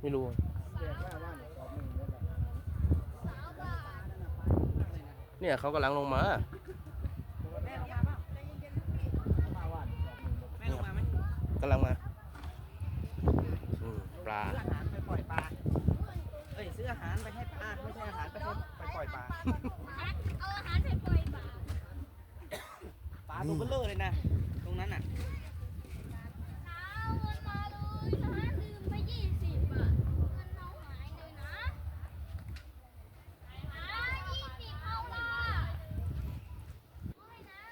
ไม่รู้เนี่ยเขากำลังลงมาแม่ลงมาเปล่าแม่ลงมาไหมกำลังมาอืมปลาซื้ออาหารไปปล่อยปลา เอ้ยซื้ออาหารไปให้ปลาไม่ใช่อาหารไปให้ไปปล่อยปลา เอาอาหารไปปล่อยปลา ปลาตัวเบลเลอร์เลยนะ ตรงนั้นน่ะน้าเงินมาเลยน้าลืมไปยี่สิบอะเงินเราหายเลยนะน้ายี่สิบเอาละไม่นะ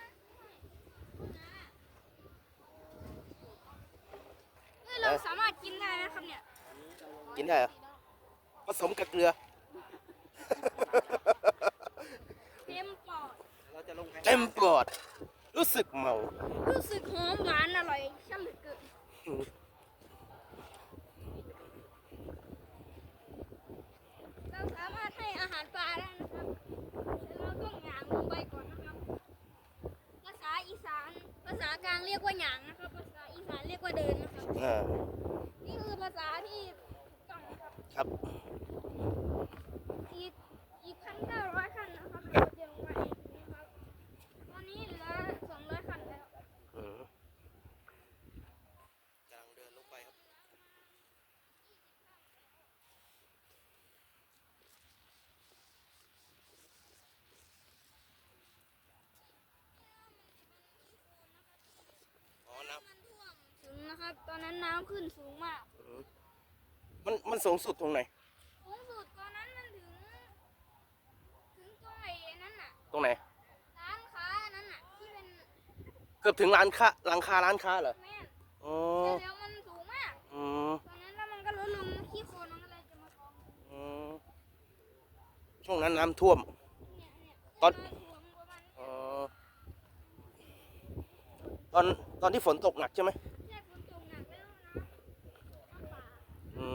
เฮ้ยเราสามารถกินได้ไหมครับเนี่ย กินได้เหรอผสมกับเกลือเต็มปอดเราจะลงไปเต็มปอด รู้สึกเมา รู้สึกหอมหวานอร่อยช่ำเหลือเกินเราสามารถให้อาหารปลาได้นะครับแต่เราต้องหยางลงไปก่อนนะครับ ภาษาอีสาน ภาษากลางเรียกว่าหยางนะครับ ภาษาอีสานเรียกว่าเดินนะครับ อ่า นี่คือภาษาที่ถูกต้องนะ ครับครับอีกอีกพันเก้าร้อยขั้นนะครับเราจะลงมาอีกนะครับตอนนี้เหลือสองร้อยขั้นแล้วอืมกำลังเดินลงไปครับ อ๋อน้มันท่วมถึงนะครับ ตอนนั้นน้ำขึ้นสูงมากำอื มมันมันสูงสุดตรงไหน สูงสุดตอนนั้นมันถึง ถึงตรงไอ้นั่นน่ะ ตรงไหน ร้านค้านั่นน่ะที่เป็นเกือบถึงร้านค้าหลังคาร้านค้าเหรอแม่นอ๋อแต่เดี๋ยวมันสูงมากอืมตอนนั้นแล้วมันก็ลดลงขี้โคลนมันก็เลยจะมากองอืมช่วงนั้นน้ำท่วม เนี่ยเนี่ยตอนน้ำท่วมประมาณอ๋อตอนตอนที่ฝนตกหนักใช่ไหม แค่ฝนตกหนักแล้วนะน้ำป่า อื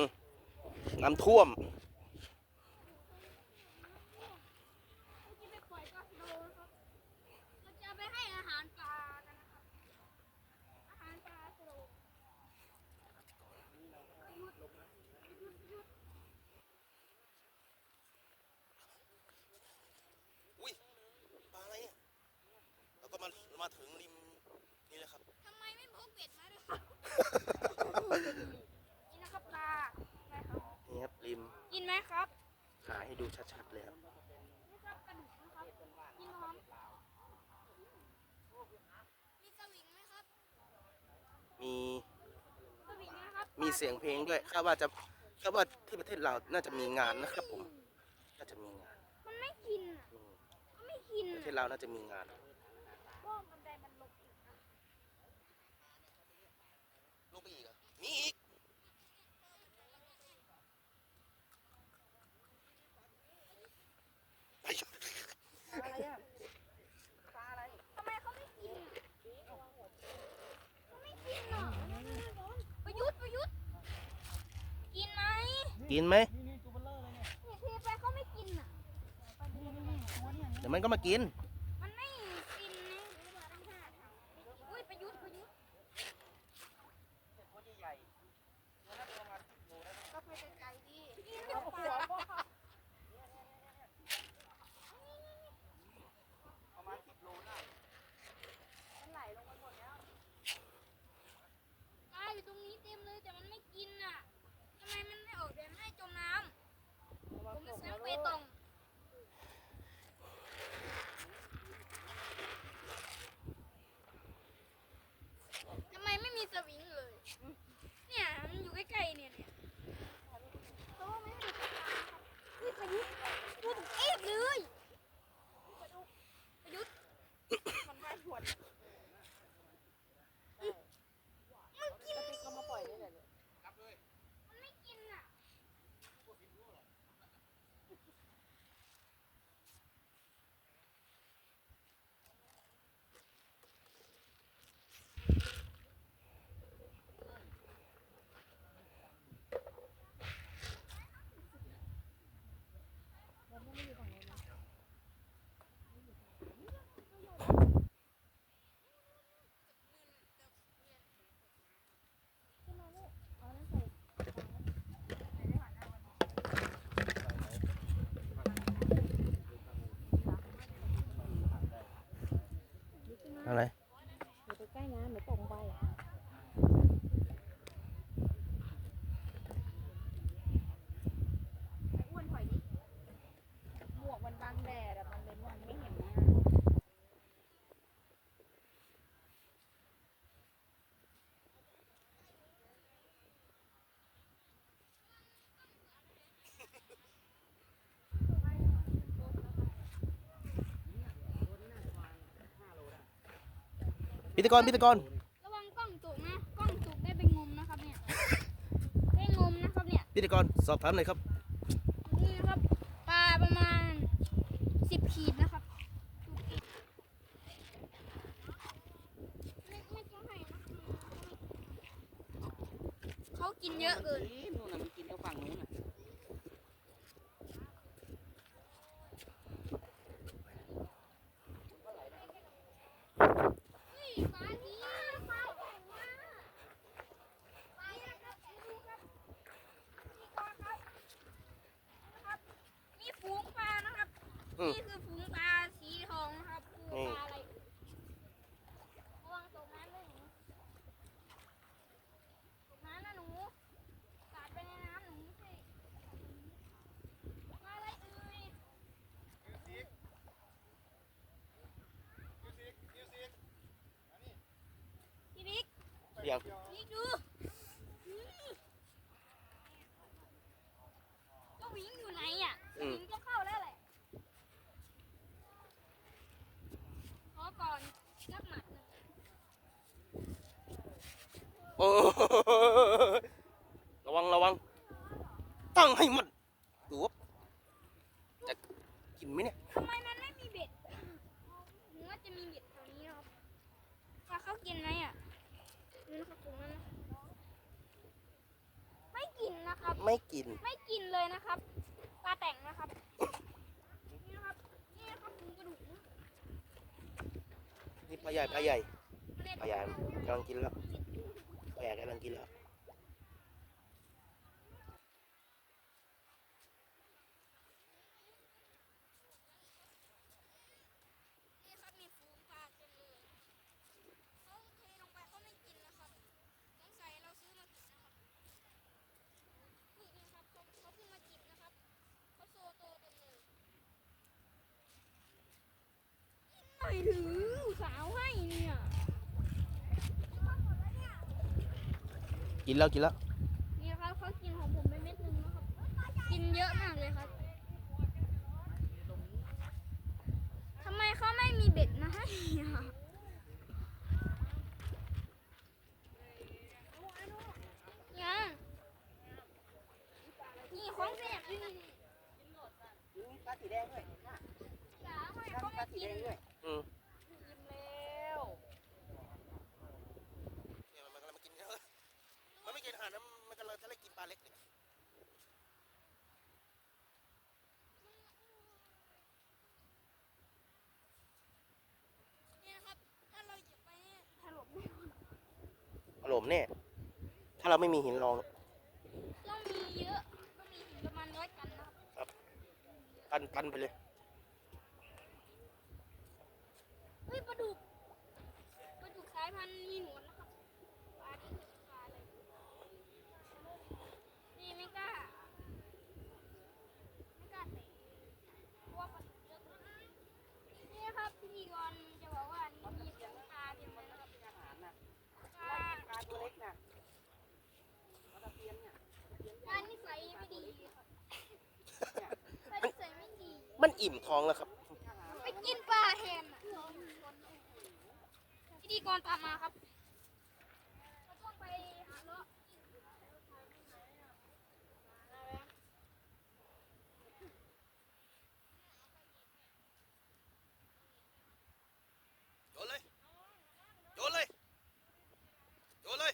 ม น้ำท่วม เราจะไปปล่อยปลาโลนะครับเราจะเอาไปให้อาหารปลากันนะครับ อาหารปลาโล อุ้ยปลาอะไรเนี่ยแล้วก็มา มาถึงริม นี่แหละครับ ทำไมไม่พกเบ็ดมาด้วยครับ กินนะครับปลาอะไรครับ นี่ค รับริม กินไหมครับถ่ายให้ดูชัดๆเลยครับนี่ครับกระดูกนะครับกินพร้อมมีสวิงไหมครับมีสวิงนะครับมีเสียงเพลงด้วยคาดว่าจะคาดว่าที่ประเทศเราวน่าจะมีงานนะครับผม น่าจะมีงานมันไม่กินอะอืมมันไม่กินประเทศอะเราวน่าจะมีงาน ก็บันไดมันลงอีกนะ ลงไปอีกเหรอมีอีก อะไรอะปลาอะไร ทำไมเขาไม่กินอะเขาไม่กินอะประยุทธ์ประยุทธ์กินไหม กินไหม นี่นี่ตัวเบลเลอร์เลยเนี่ย เนี่ยเทไปเขาไม่กินอะ นี่นี่นี่ ตัวเนี่ยเดี๋ยวมันก็มากิน ช่เนี่ยเนี่ยเพไม่ได้ดูดน้ำนี้พูถึงเอฟเลย อะไรอใกล้น้ำหรืตรงไป พิธีกรพิธีกรระวังกล้องตกนะกล้องตกได้ไปงมนะครับเนี่ยได้งมนะครับเนี่ยพิธีกรสอบถามหน่อยครับนี่นะครับปลาประมาณสิบขีดนะครับไม่ไม่ต้องให้นะเขากินเยอะเกินนู่นน่ะมันกินทางฝั่งนู้นน่ะ นี่ปลานี้ปลาใหญ่มากปลาใหญ่ครับดูครับนี่ก่อนครับนะครับนี่ฝูงปลานะครับ อืม นี่คือฝูงปลาสีทองนะครับคือปลาอะไรระวังตกน้ำด้วยหนูตกน้ำนะหนูสาดไปในน้ำหนูไม่ใช่ปลาอะไรเอ่ยพี่บิ๊ก เดี๋ยว นี่ดูอืมเจ้าหวิงอยู่ไหนอะเจ้าหวิงจะเข้าแล้วแหละ ขอก่อนสักหมัดหนึ่ง โอ้ระวังระวัง ตั้งให้มันดูว่าจะกินไหมเนี่ยทำไมมันไม่มีเบ็ดหนูว่าจะมีเบ็ดแถวนี้ครับปลาเขากินไหมอะนี่นะครับตรงนั้นนะไม่กินนะครับ ไม่กิน ไม่กินเลยนะครับปลาแต่งนะครับ นี่นะครับ นี่นะครับถุงกระดูกนะนี่ปลาใหญ่ปลาใหญ่ไม่ได้ปลาใหญ่กำลังกินแล้ว ปลาใหญ่กำลังกินแล้วนี่ครับมีฝูงปลาเต็มเลยเขาเทลงไปเขาไม่กินนะครับสงสัยเราซื้อมาผิดนะครับนี่นะครับเขาเขาเพิ่งมาจิบนะครับเขาโซโตเต็มเลยหน่อยถือสาวให้เนี่ย กินแล้วกินแล้วนี่นะครับเขากินของผมไปเม็ดนึงนะครับ กินเยอะมากเลยครับทำไมเขาไม่มีเบ็ดมาให้อะยังนี่ของแสบนี่อืมปลาสีแดงด้วยน่ะสาวให้ปเขาลาไม่สีกิแดนงด้วยอืม กินแล้ว เนี่ยมันกำลังมากินเยอะมันไม่กินอาหารนะมันกำลังจะได้กินปลาเล็กนี่ยนะครับ ถ้าเราหยิบไปเนี่ยถล่มแน่นอนอารมณ์แน่ถ้าเราไม่มีหินรองเรามีเยอะก็มีถึงประมาณร้อยตันนะครับ ตันตันไปเลย เฮ้ยปลาดุกปลาดุกสายพันธุ์มีหนวดนะครับปลาที่เป็นปลาอะไรนี่ไม่กล้าไม่กล้าเตะเพราะว่าปลาดุกเยอะนี่ครับพิธีกรจะบอกว่านี่มีปลาเต็มเลยนะครับ อาหารน่ะ ปลา ปลาตัวเล็กน่ะปลาตะเพียนเนี่ย ปลานิสัยไม่ดีครับปลานิสัยไม่ดี มันอิ่มท้องแล้วครับ ไปกินปลาแทนอะพิธีกรตามมาครับเราต้องไปหาเลาะโยนเลย โยนเลย โยนเลย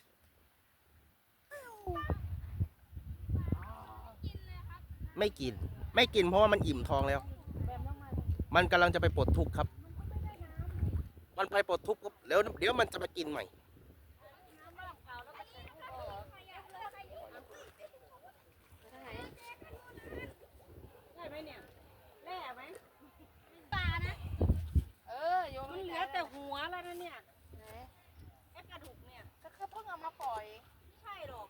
กินเลยครับ ไม่กิน ไม่กินเพราะว่ามันอิ่มท้องแล้ว มันกำลังจะไปปลดทุกข์ครับ มันไปปลดทุกข์ครับแล้วเดี๋ยวมันจะมากินใหม่ ได้ไหมเนี่ยแร่ไหมปลานะ เออโยนมันเหลือแต่หัวแล้วนะเนี่ยไอ้กระดูกเนี่ยก็คือเพิ่งเอามาปล่อย ไม่ใช่หรอก